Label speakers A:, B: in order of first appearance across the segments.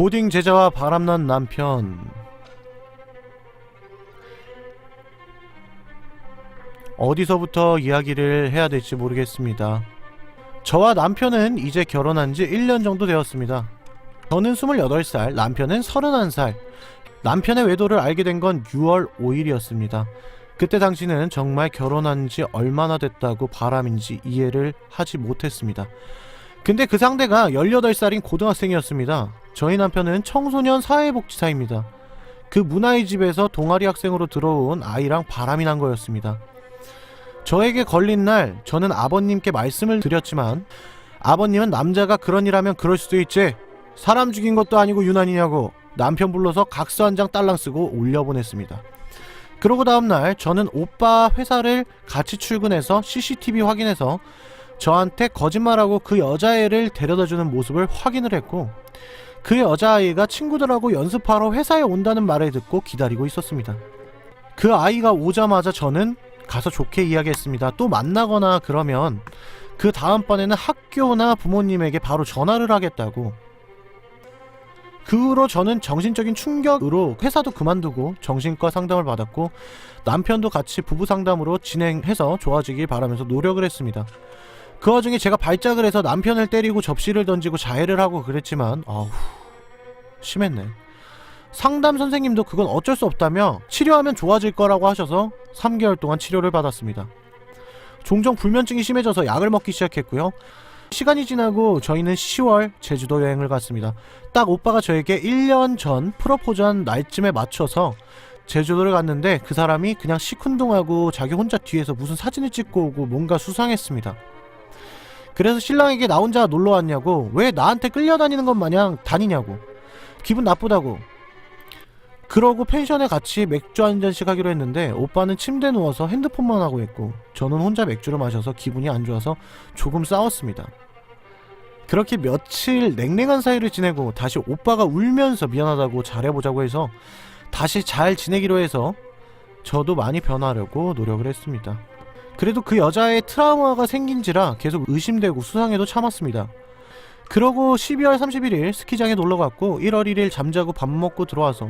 A: 고딩 제자와 바람난 남편 어디서부터 이야기를 해야 될지 모르겠습니다. 저와 남편은 이제 결혼한 지 1년 정도 되었습니다. 저는 28살, 남편은 31살. 남편의 외도를 알게 된 건 6월 5일이었습니다. 그때 당시는 정말 결혼한 지 얼마나 됐다고 바람인지 이해를 하지 못했습니다. 근데 그 상대가 18살인 고등학생이었습니다. 저희 남편은 청소년 사회복지사입니다. 그 문화의 집에서 동아리 학생으로 들어온 아이랑 바람이 난 거였습니다. 저에게 걸린 날 저는 아버님께 말씀을 드렸지만 아버님은 남자가 그런 일 하면 그럴 수도 있지. 사람 죽인 것도 아니고 유난이냐고 남편 불러서 각서 한 장 딸랑 쓰고 올려보냈습니다. 그러고 다음날 저는 오빠 회사를 같이 출근해서 CCTV 확인해서 저한테 거짓말하고 그 여자애를 데려다 주는 모습을 확인을 했고 그 여자아이가 친구들하고 연습하러 회사에 온다는 말을 듣고 기다리고 있었습니다. 그 아이가 오자마자 저는 가서 좋게 이야기했습니다. 또 만나거나 그러면 그 다음번에는 학교나 부모님에게 바로 전화를 하겠다고. 그 후로 저는 정신적인 충격으로 회사도 그만두고 정신과 상담을 받았고 남편도 같이 부부 상담으로 진행해서 좋아지길 바라면서 노력을 했습니다. 그 와중에 제가 발작을 해서 남편을 때리고 접시를 던지고 자해를 하고 그랬지만 아우 심했네. 상담 선생님도 그건 어쩔 수 없다며 치료하면 좋아질 거라고 하셔서 3개월 동안 치료를 받았습니다. 종종 불면증이 심해져서 약을 먹기 시작했고요. 시간이 지나고 저희는 10월 제주도 여행을 갔습니다. 딱 오빠가 저에게 1년 전 프로포즈한 날쯤에 맞춰서 제주도를 갔는데 그 사람이 그냥 시큰둥하고 자기 혼자 뒤에서 무슨 사진을 찍고 오고 뭔가 수상했습니다. 그래서 신랑에게 나 혼자 놀러 왔냐고 왜 나한테 끌려다니는 것 마냥 다니냐고 기분 나쁘다고 그러고 펜션에 같이 맥주 한 잔씩 하기로 했는데 오빠는 침대에 누워서 핸드폰만 하고 있고 저는 혼자 맥주를 마셔서 기분이 안 좋아서 조금 싸웠습니다. 그렇게 며칠 냉랭한 사이를 지내고 다시 오빠가 울면서 미안하다고 잘해보자고 해서 다시 잘 지내기로 해서 저도 많이 변하려고 노력을 했습니다. 그래도 그 여자의 트라우마가 생긴지라 계속 의심되고 수상해도 참았습니다. 그러고 12월 31일 스키장에 놀러 갔고 1월 1일 잠자고 밥 먹고 들어와서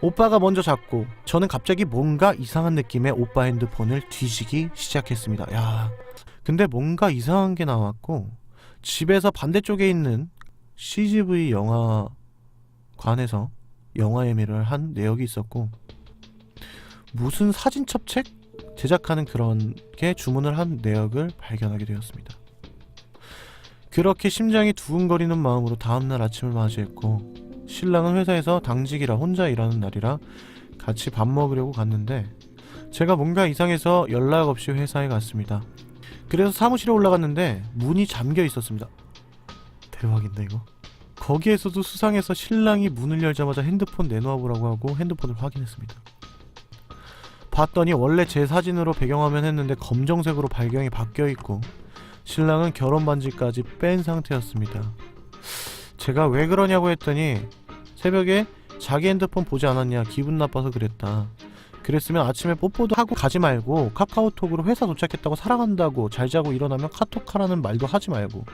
A: 오빠가 먼저 잤고 저는 갑자기 뭔가 이상한 느낌의 오빠 핸드폰을 뒤지기 시작했습니다. 야. 근데 뭔가 이상한 게 나왔고 집에서 반대쪽에 있는 CGV 영화관에서 영화 예매를 한 내역이 있었고 무슨 사진 첩책 제작하는 그런 게 주문을 한 내역을 발견하게 되었습니다. 그렇게 심장이 두근거리는 마음으로 다음날 아침을 맞이했고 신랑은 회사에서 당직이라 혼자 일하는 날이라 같이 밥 먹으려고 갔는데 제가 뭔가 이상해서 연락 없이 회사에 갔습니다. 그래서 사무실에 올라갔는데 문이 잠겨 있었습니다. 대박인데 이거. 거기에서도 수상해서 신랑이 문을 열자마자 핸드폰 내놓아 보라고 하고 핸드폰을 확인했습니다. 봤더니 원래 제 사진으로 배경화면 했는데 검정색으로 발경이 바뀌어 있고 신랑은 결혼 반지까지 뺀 상태였습니다. 제가 왜 그러냐고 했더니 새벽에 자기 핸드폰 보지 않았냐 기분 나빠서 그랬다. 그랬으면 아침에 뽀뽀도 하고 가지 말고 카카오톡으로 회사 도착했다고 사랑한다고 잘 자고 일어나면 카톡하라는 말도 하지 말고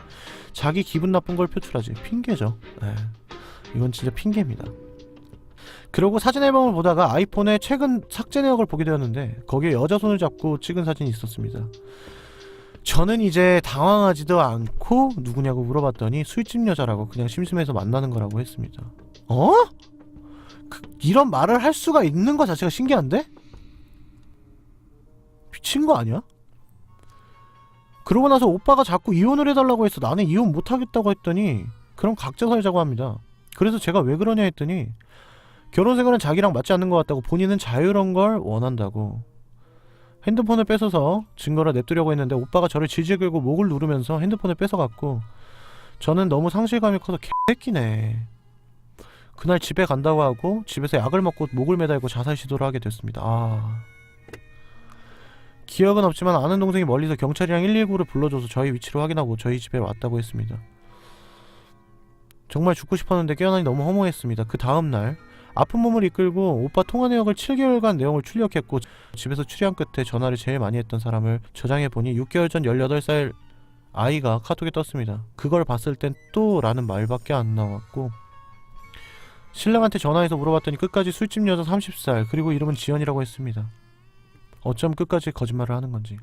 A: 자기 기분 나쁜 걸 표출하지 핑계죠. 에, 이건 진짜 핑계입니다. 그리고 사진 앨범을 보다가 아이폰에 최근 삭제 내역을 보게 되었는데 거기에 여자 손을 잡고 찍은 사진이 있었습니다. 저는 이제 당황하지도 않고 누구냐고 물어봤더니 술집 여자라고 그냥 심심해서 만나는 거라고 했습니다. 어? 그, 이런 말을 할 수가 있는 것 자체가 신기한데? 미친 거 아니야? 그러고 나서 오빠가 자꾸 이혼을 해달라고 해서 나는 이혼 못하겠다고 했더니 그럼 각자 살자고 합니다. 그래서 제가 왜 그러냐 했더니 결혼 생활은 자기랑 맞지 않는 것 같다고 본인은 자유로운 걸 원한다고. 핸드폰을 뺏어서 증거를 냅두려고 했는데 오빠가 저를 질질 끌고 목을 누르면서 핸드폰을 뺏어갔고 저는 너무 상실감이 커서 개새끼네. 그날 집에 간다고 하고 집에서 약을 먹고 목을 매달고 자살 시도를 하게 됐습니다. 아. 기억은 없지만 아는 동생이 멀리서 경찰이랑 119를 불러줘서 저희 위치를 확인하고 저희 집에 왔다고 했습니다. 정말 죽고 싶었는데 깨어나니 너무 허무했습니다. 그 다음날 아픈 몸을 이끌고 오빠 통화 내역을 7개월간 내용을 출력했고 집에서 추리한 끝에 전화를 제일 많이 했던 사람을 저장해 보니 6개월 전 18살 아이가 카톡에 떴습니다. 그걸 봤을 땐 또 라는 말밖에 안 나왔고 신랑한테 전화해서 물어봤더니 끝까지 술집 여자 30살 그리고 이름은 지연이라고 했습니다. 어쩜 끝까지 거짓말을 하는 건지.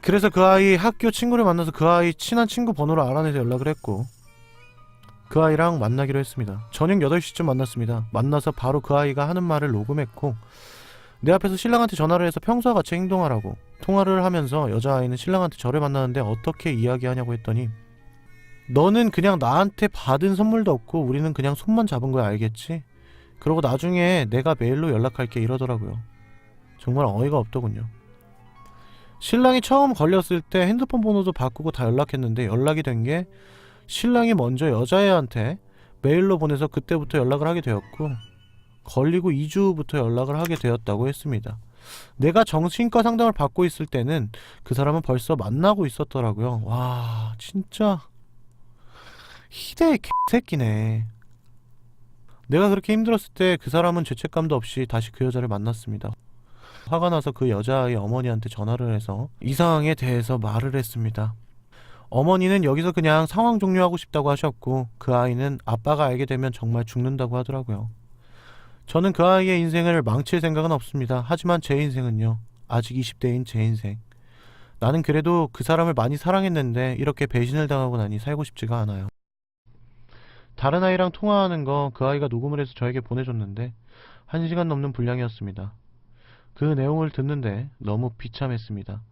A: 그래서 그 아이 학교 친구를 만나서 그 아이 친한 친구 번호를 알아내서 연락을 했고 그 아이랑 만나기로 했습니다. 저녁 8시쯤 만났습니다. 만나서 바로 그 아이가 하는 말을 녹음했고 내 앞에서 신랑한테 전화를 해서 평소와 같이 행동하라고 통화를 하면서 여자아이는 신랑한테 저를 만나는데 어떻게 이야기하냐고 했더니 너는 그냥 나한테 받은 선물도 없고 우리는 그냥 손만 잡은 거야 알겠지? 그러고 나중에 내가 메일로 연락할게 이러더라고요. 정말 어이가 없더군요. 신랑이 처음 걸렸을 때 핸드폰 번호도 바꾸고 다 연락했는데 연락이 된 게 신랑이 먼저 여자애한테 메일로 보내서 그때부터 연락을 하게 되었고 걸리고 2주부터 연락을 하게 되었다고 했습니다. 내가 정신과 상담을 받고 있을 때는 그 사람은 벌써 만나고 있었더라고요. 와, 진짜 희대의 개새끼네. 내가 그렇게 힘들었을 때 그 사람은 죄책감도 없이 다시 그 여자를 만났습니다. 화가 나서 그 여자의 어머니한테 전화를 해서 이 상황에 대해서 말을 했습니다. 어머니는 여기서 그냥 상황 종료하고 싶다고 하셨고 그 아이는 아빠가 알게 되면 정말 죽는다고 하더라고요. 저는 그 아이의 인생을 망칠 생각은 없습니다. 하지만 제 인생은요. 아직 20대인 제 인생. 나는 그래도 그 사람을 많이 사랑했는데 이렇게 배신을 당하고 나니 살고 싶지가 않아요. 다른 아이랑 통화하는 거 그 아이가 녹음을 해서 저에게 보내줬는데 한 시간 넘는 분량이었습니다. 그 내용을 듣는데 너무 비참했습니다.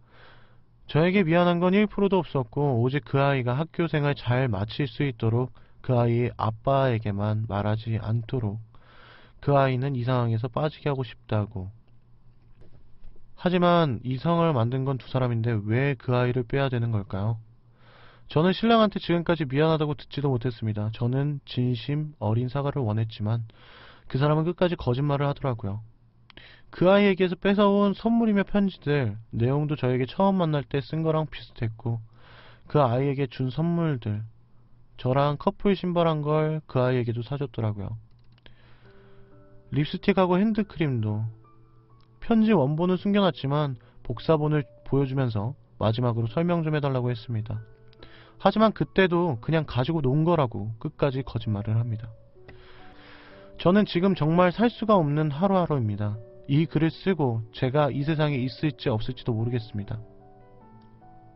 A: 저에게 미안한 건 1%도 없었고 오직 그 아이가 학교 생활 잘 마칠 수 있도록 그 아이의 아빠에게만 말하지 않도록 그 아이는 이 상황에서 빠지게 하고 싶다고. 하지만 이성을 만든 건 두 사람인데 왜 그 아이를 빼야 되는 걸까요? 저는 신랑한테 지금까지 미안하다고 듣지도 못했습니다. 저는 진심 어린 사과를 원했지만 그 사람은 끝까지 거짓말을 하더라고요. 그 아이에게서 뺏어온 선물이며 편지들 내용도 저에게 처음 만날 때 쓴 거랑 비슷했고 그 아이에게 준 선물들 저랑 커플 신발 한 걸 그 아이에게도 사줬더라고요. 립스틱하고 핸드크림도 편지 원본은 숨겨놨지만 복사본을 보여주면서 마지막으로 설명 좀 해달라고 했습니다. 하지만 그때도 그냥 가지고 논 거라고 끝까지 거짓말을 합니다. 저는 지금 정말 살 수가 없는 하루하루입니다. 이 글을 쓰고 제가 이 세상에 있을지 없을지도 모르겠습니다.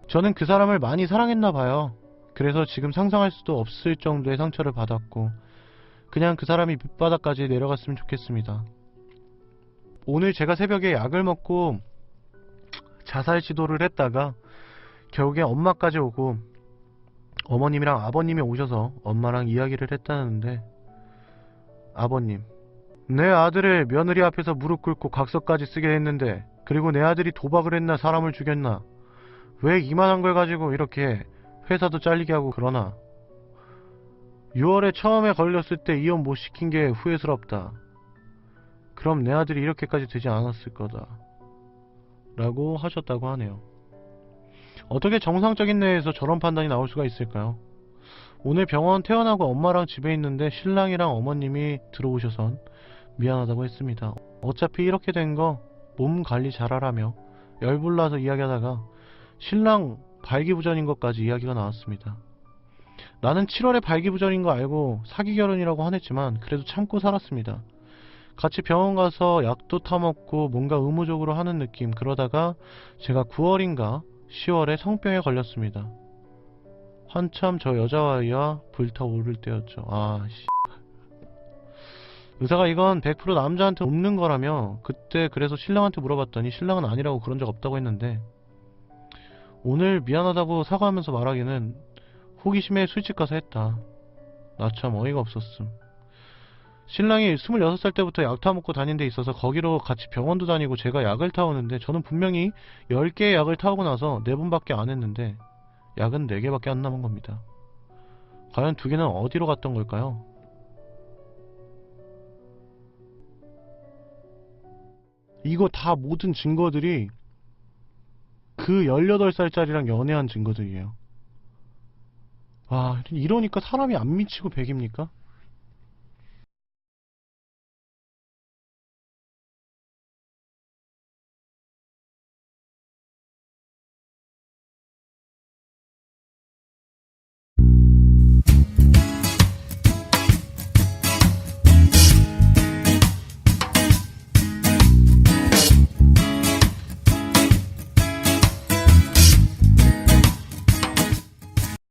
A: 저는 그 사람을 많이 사랑했나 봐요. 그래서 지금 상상할 수도 없을 정도의 상처를 받았고 그냥 그 사람이 밑바닥까지 내려갔으면 좋겠습니다. 오늘 제가 새벽에 약을 먹고 자살 시도를 했다가 결국에 엄마까지 오고 어머님이랑 아버님이 오셔서 엄마랑 이야기를 했다는데 아버님 내 아들을 며느리 앞에서 무릎 꿇고 각서까지 쓰게 했는데 그리고 내 아들이 도박을 했나 사람을 죽였나 왜 이만한 걸 가지고 이렇게 회사도 잘리게 하고 그러나 6월에 처음에 걸렸을 때 이혼 못 시킨 게 후회스럽다. 그럼 내 아들이 이렇게까지 되지 않았을 거다. 라고 하셨다고 하네요. 어떻게 정상적인 뇌에서 저런 판단이 나올 수가 있을까요? 오늘 병원 퇴원하고 엄마랑 집에 있는데 신랑이랑 어머님이 들어오셔선 미안하다고 했습니다. 어차피 이렇게 된 거 몸 관리 잘하라며 열불나서 이야기하다가 신랑 발기부전인 것까지 이야기가 나왔습니다. 나는 7월에 발기부전인 거 알고 사기 결혼이라고 화냈지만 그래도 참고 살았습니다. 같이 병원 가서 약도 타먹고 뭔가 의무적으로 하는 느낌 그러다가 제가 9월인가 10월에 성병에 걸렸습니다. 한참 저 여자아이와 불타오를 때였죠. 아, 씨. 의사가 이건 100% 남자한테 없는 거라며 그때 그래서 신랑한테 물어봤더니 신랑은 아니라고 그런 적 없다고 했는데 오늘 미안하다고 사과하면서 말하기는 호기심에 술집 가서 했다. 나 참 어이가 없었음. 신랑이 26살 때부터 약 타먹고 다닌 데 있어서 거기로 같이 병원도 다니고 제가 약을 타오는데 저는 분명히 10개의 약을 타오고 나서 4번밖에 안 했는데 약은 4개밖에 안 남은 겁니다. 과연 두 개는 어디로 갔던 걸까요? 이거 다 모든 증거들이 그 18살짜리랑 연애한 증거들이에요. 와, 이러니까 사람이 안 미치고 백입니까?